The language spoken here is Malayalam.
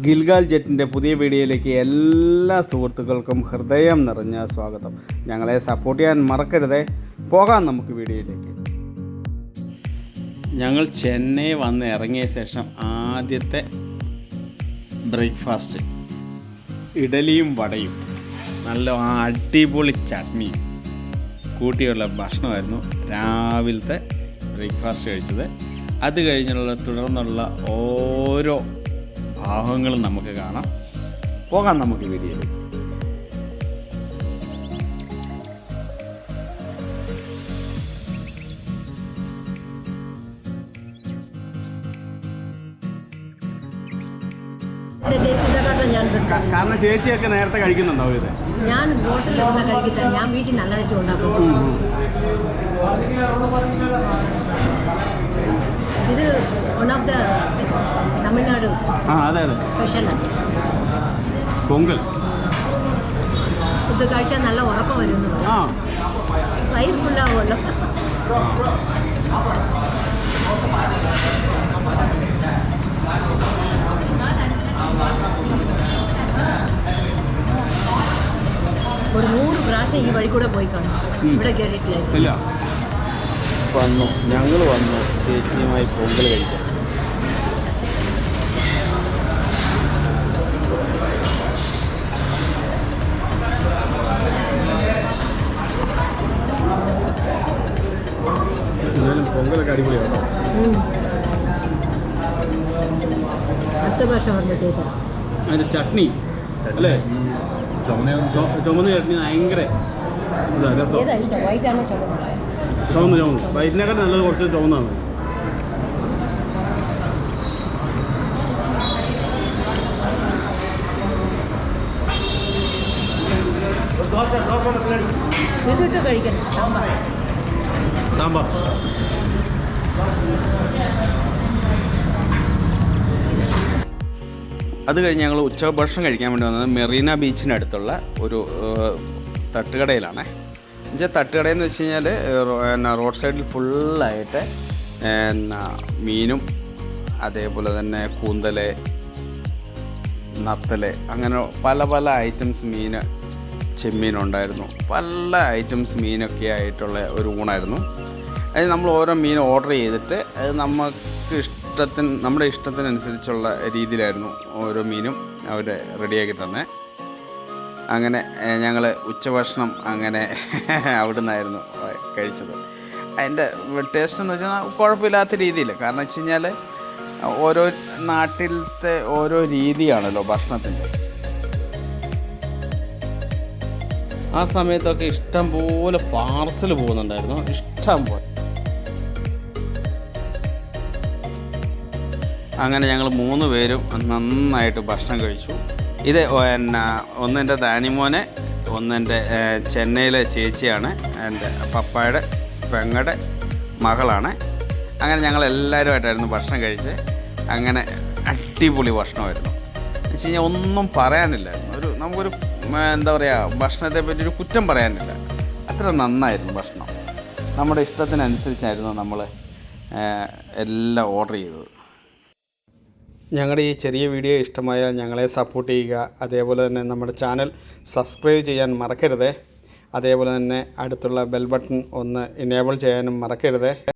ഗിൽഗാൽ ജെറ്റിന്റെ പുതിയ വീഡിയോയിലേക്ക് എല്ലാ സുഹൃത്തുക്കൾക്കും ഹൃദയം നിറഞ്ഞ സ്വാഗതം. ഞങ്ങളെ സപ്പോർട്ട് ചെയ്യാൻ മറക്കരുതേ. പോകാം നമുക്ക് വീഡിയോയിലേക്ക്. ഞങ്ങൾ ചെന്നൈ വന്ന് ഇറങ്ങിയ ശേഷം ആദ്യത്തെ ബ്രേക്ക്ഫാസ്റ്റ്. ഇഡലിയും വടയും. നല്ല അടിപൊളി ചട്നിയും കൂട്ടിയുള്ള ഭക്ഷണമായിരുന്നു രാവിലത്തെ ബ്രേക്ക്ഫാസ്റ്റ് കഴിച്ചത്. അത് കഴിഞ്ഞുള്ള തുടർന്നുള്ള ഓരോ ഭാഗങ്ങളും നമുക്ക് കാണാം. പോകാം നമുക്ക് വീഡിയോയിലേക്ക്. കാരണം ചേച്ചിയൊക്കെ നേരത്തെ കഴിക്കുന്നുണ്ടാവും ഇത്? ഞാൻ ഹോട്ടലിൽ ഞാൻ വീട്ടിൽ നല്ലതായിട്ട് ഉണ്ടാക്കും. ഇത് വൺ ഓഫ് ദ തമിഴ്നാട് ആ അതെ അതെ സ്പെഷ്യൽ പൊങ്കൽ ഇത് കഴിച്ചാൽ നല്ല ഉറക്കം വരുന്നു ആ വയറ് ഫുള്ളാവുമല്ലോ ഒരു നൂറ് പ്രാവശ്യം ഈ വഴി കൂടെ പോയി കാണും ഉം. ഇവിടെ കയറിയിട്ടില്ല ഇല്ല വന്നു ഞങ്ങൾ വന്നു ചേച്ചിയുമായി പൊങ്കൽ കഴിക്കാൻ പൊങ്കലൊക്കെ അടിപൊളിയാണോ? അതിന്റെ ചട്നി അല്ലേ? ചുമന്ന ചട്നി ഭയങ്കര ഇതാ രസം. ചുവന്ന ചുവന്ന്. വൈറ്റിനേക്കാൾ നല്ലത് കുറച്ച് ചുവന്നാണ് ഇതിട്ട് കഴിക്കണം. സാമ്പാർ. സാമ്പാർ. അത് കഴിഞ്ഞ് ഞങ്ങൾ ഉച്ചഭക്ഷണം കഴിക്കാൻ വേണ്ടി വന്നത് മെറീന ബീച്ചിനടുത്തുള്ള ഒരു തട്ടുകടയിലാണ്. എന്നുവെച്ചാൽ തട്ടുകടയെന്ന് വെച്ച് കഴിഞ്ഞാൽ എന്നാ റോഡ് സൈഡിൽ ഫുള്ളായിട്ട് എന്നാ മീനും അതേപോലെ തന്നെ കൂന്തൽ നത്തൽ അങ്ങനെ പല പല ഐറ്റംസ് മീൻ ചെമ്മീനുണ്ടായിരുന്നു. പല ഐറ്റംസ് മീനൊക്കെ ആയിട്ടുള്ള ഒരു ഊണായിരുന്നു. അതിന് നമ്മൾ ഓരോ മീൻ ഓർഡർ ചെയ്തിട്ട് അത് നമുക്ക് ഇഷ്ടത്തിന് നമ്മുടെ ഇഷ്ടത്തിനനുസരിച്ചുള്ള രീതിയിലായിരുന്നു ഓരോ മീനും അവർ റെഡിയാക്കി തന്നെ. അങ്ങനെ ഞങ്ങൾ ഉച്ചഭക്ഷണം അങ്ങനെ അവിടെ നിന്നായിരുന്നു കഴിച്ചത്. അതിന്റെ ടേസ്റ്റ് എന്ന് വെച്ചാൽ കുഴപ്പമില്ലാത്ത രീതിയിൽ കാരണം വെച്ച് കഴിഞ്ഞാൽ ഓരോ നാട്ടിലത്തെ ഓരോ രീതിയാണല്ലോ ഭക്ഷണത്തിന്റെ. ആ സമയത്തൊക്കെ ഇഷ്ടം പോലെ പാർസൽ പോകുന്നുണ്ടായിരുന്നു. ഇഷ്ടം പോലെ. അങ്ങനെ ഞങ്ങൾ മൂന്ന് പേരും നന്നായിട്ട് ഭക്ഷണം കഴിച്ചു. ഇത് എന്നാ ഒന്നെന്റെ ദാനിമോനെ ഒന്നെന്റെ ചെന്നൈയിലെ ചേച്ചിയാണ്. എന്റെ പപ്പായുടെ പെങ്ങടെ മകളാണ്. അങ്ങനെ ഞങ്ങൾ എല്ലാവരുമായിട്ടായിരുന്നു ഭക്ഷണം കഴിച്ച്. അങ്ങനെ അടിപൊളി ഭക്ഷണമായിരുന്നു. എന്ന് വെച്ച് കഴിഞ്ഞാൽ ഒന്നും പറയാനില്ലായിരുന്നു. ഒരു നമുക്കൊരു എന്താ പറയുക ഭക്ഷണത്തെ പറ്റി ഒരു കുറ്റം പറയാനില്ല. അത്ര നന്നായിരുന്നു ഭക്ഷണം. നമ്മുടെ ഇഷ്ടത്തിനനുസരിച്ചായിരുന്നു നമ്മൾ എല്ലാം ഓർഡർ ചെയ്തത്. ഞങ്ങളുടെ ഈ ചെറിയ വീഡിയോ ഇഷ്ടമായാൽ ഞങ്ങളെ സപ്പോർട്ട് ചെയ്യുക. അതേപോലെ തന്നെ നമ്മുടെ ചാനൽ സബ്സ്ക്രൈബ് ചെയ്യാൻ മറക്കരുതേ. അതേപോലെ തന്നെ അടുത്തുള്ള ബെൽ ബട്ടൺ ഒന്ന് ഇനേബിൾ ചെയ്യാനും മറക്കരുതേ.